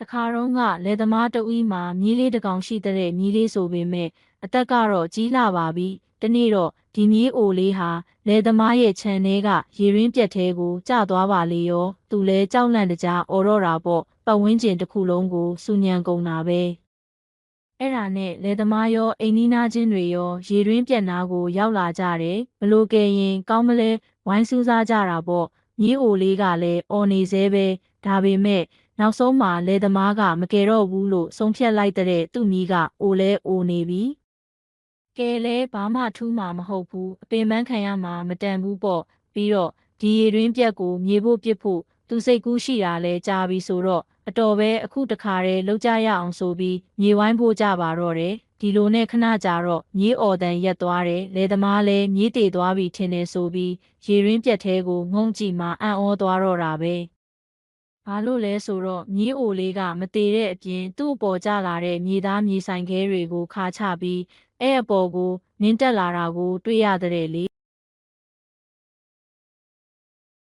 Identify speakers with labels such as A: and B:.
A: တခါတော့ကလယ်သမားတဦးမှာမြီးလေးတစ်ကောင်ရှိတဲ့မြီးလေးဆိုပေမဲ့အသက်ကတော့ကြီးလာပါပြီ။တနေ့တော့ဒီမြီးအိုလေးဟာလယ်သမားရဲ့ခြံထဲကရေရင်းပြက်သေးကိုကျသွားပါလေရော။သူလဲကြောက်လန့်တကြားအော်တော့တာပေါ့ပတ်ဝန်းကျင်တစ်ခုလုံးကိုစူညံကုန်တာပဲ။အဲ့ဒါနဲ့လယ်သမားရောအိမ်နီးနားချင်းတွေရောရေရင်းပြက်နာကိုရောက်လာကြတယ်။ဘလို့ကဲရင်ကောင်းမလဲဝိုင်းစူးစားကြတာပေါ့။မြီးအိုလေးကလည်းအော်နေသေးပဲ။ဒါပေမဲ့ နောက်ဆုံးမှာလယ်သမားကမကယ်တော့ဘူးလို့ဆုံးဖြတ်လိုက်တဲ့သူ့မိကအိုလဲအိုနေပြီကဲလဲဘာမှထူးမှာမဟုတ်ဘူးအပင်ပန်းခံရမှာမတန်ဘူးပေါ့ပြီးတော့ဒီရေတွင်းပြက်ကိုမြေဖို့ပစ်ဖို့သူစိတ်ကူးရှိတာလဲကြားပြီးဆိုတော့အတော်ပဲအခုတခါတည်းလောက်ကြရအောင်ဆိုပြီးမြေဝိုင်းဖို့ကြပါတော့တယ်ဒီလိုနဲ့ခဏကြာတော့မြေအော်တန်ရက်သွားတယ်လယ်သမားလဲမြေတေသွားပြီထင်တယ်ဆိုပြီးရေရင်းပြက်သေးကိုငုံကြည့်မှအံ့ဩသွားတော့တာပဲ ဘာလို့လဲဆိုတော့မြေးအိုလေးကမတည်တဲ့အပြင်သူ့အပေါ်ကျလာတဲ့မြေသားမြေဆိုင်ခဲတွေကိုခါချပြီးအဲ့အပေါ်ကိုနင်းတက်လာတာကိုတွေ့ရတဲ့လေ